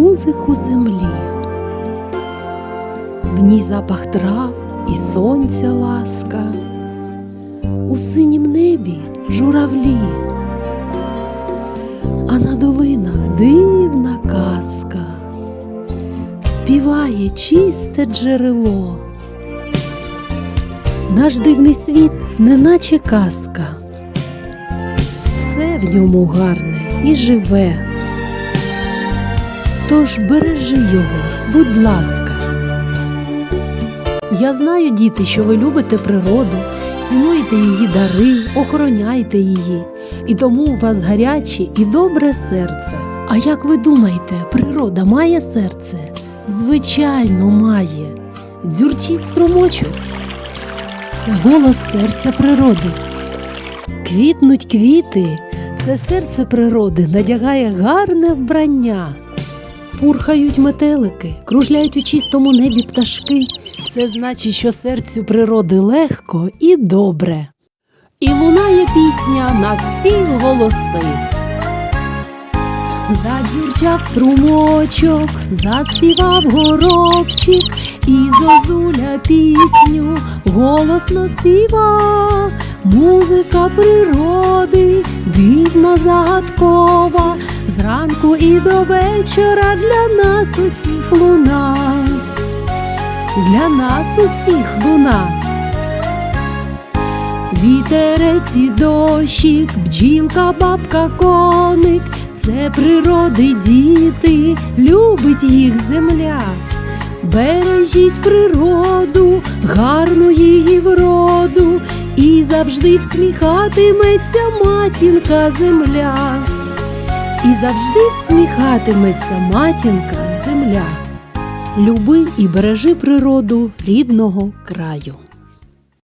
музику землі. В ній запах трав і сонця ласка, у синім небі журавлі, а на долинах дивна казка, співає чисте джерело. Наш дивний світ, неначе казка, все в ньому гарне і живе. Тож бережи його, будь ласка. Я знаю, діти, що ви любите природу, цінуєте її дари, охороняєте її, і тому у вас гаряче і добре серце. А як ви думаєте, природа має серце? Звичайно, має. Дзюрчить струмочок. Це голос серця природи. Квітнуть квіти, це серце природи надягає гарне вбрання. Пурхають метелики, кружляють у чистому небі пташки. Це значить, що серцю природи легко і добре. І лунає пісня на всі голоси. Задзюрчав струмочок, заспівав горобчик, і зозуля пісню голосно співа. Музика природи дивна загадкова, зранку і до вечора для нас усіх луна. Для нас усіх луна. Вітерець і дощик, бджілка, бабка, коник, це природи діти, любить їх земля. Бережіть природу, гарну її вроду, і завжди всміхатиметься матінка земля. І завжди всміхатиметься матінка земля. Люби і бережи природу рідного краю.